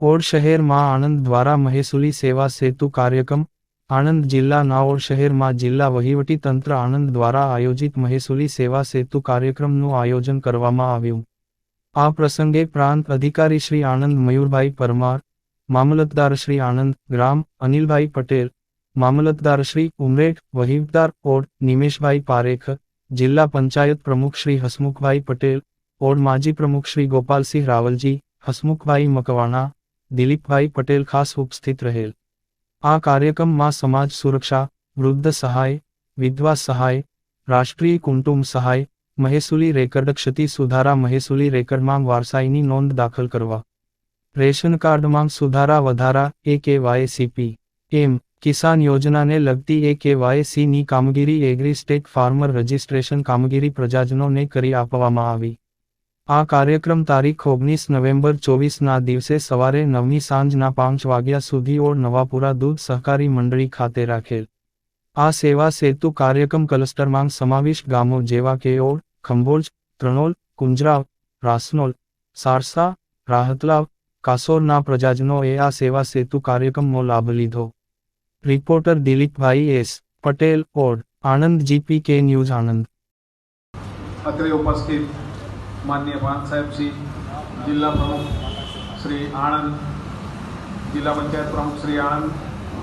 Odd શહેરમાં આણંદ દ્વારા મહેસૂલી સેવા સેતુ કાર્યક્રમ, આણંદ જિલ્લાના ઓડ શહેરમાં જિલ્લા વહીવટી તંત્ર આણંદ દ્વારા આયોજિત મહેસૂલી સેવા સેતુ કાર્યક્રમનું આયોજન કરવામાં આવ્યું. આ પ્રસંગે પ્રાંત અધિકારી શ્રી આણંદ મયુરભાઈ પરમાર, મામલતદાર શ્રી આણંદ ગ્રામ અનિલભાઈ પટેલ, મામલતદાર શ્રી ઉમરેઠ વહીવદાર ઓડ નિમેશભાઈ પારેખ, જિલ્લા પંચાયત પ્રમુખ શ્રી હસમુખભાઈ પટેલ, ઓડ માજી પ્રમુખ શ્રી ગોપાલસિંહ રાવલજી, હસમુખભાઈ મકવાણા દિલીપભાઈ પટેલ ખાસ ઉપસ્થિત રહેલ. આ કાર્યક્રમમાં સમાજ સુરક્ષા, વૃદ્ધ સહાય, વિધવા સહાય, રાષ્ટ્રીય કુટુંબ સહાય, મહેસૂલી રેકર્ડ ક્ષતિ સુધારા મહેસૂલી રેકર્ડમાં વારસાઈની નોંધ દાખલ કરવા. રેશન કાર્ડમાં સુધારા વધારા એ કેવાયસીપી એમ, કિસાન યોજનાને લગતી એ કેવાયસીની કામગીરી એગ્રી સ્ટેટ ફાર્મર રજિસ્ટ્રેશન કામગીરી પ્રજાજનોને કરી આપવામાં આવી. આ કાર્યક્રમ તારીખ ઓગણીસ નવેમ્બર ચોવીસના દિવસે સવારે નવની સાંજના પાંચ વાગ્યા સુધી ઓળ નવાપુરા દૂધ સહકારી મંડળી ખાતે રાખેલ. આ સેવા સેતુ કાર્યક્રમ ક્લસ્ટરમાં સમાવિષ્ટ ગામો જેવા કે ઓળ, ખંભોજ, ત્રણોલ, કુંજરાવ, રાસનોલ, સારસા, રાહતલાવ, કાસોરના પ્રજાજનોએ આ સેવા સેતુ કાર્યક્રમનો લાભ લીધો. Reporter Dilipbhai S, Patel Od Anand GP K news Anand. અત્રે ઉપસ્થિત માનનીય પાન સાહેબ શ્રી જિલ્લા પ્રમુખ શ્રી આણંદ, જિલ્લા પંચાયત પ્રમુખ શ્રી આણંદ,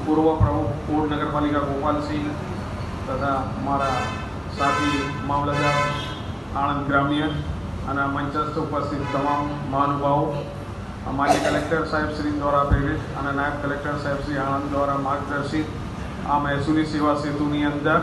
પૂર્વ પ્રમુખ કોડ નગરપાલિકા ગોપાલસિંહ તથા મારા સાથી મામલતદાર આણંદ ગ્રામ્ય અને મંચસ્થ ઉપસ્થિત તમામ મહાનુભાવો, માન્ય કલેક્ટર સાહેબ શ્રી દ્વારા પ્રેરિત અને નાયબ કલેક્ટર સાહેબ શ્રી આણંદ દ્વારા માર્ગદર્શિત આ મહેસૂલી સેવા સેતુની અંદર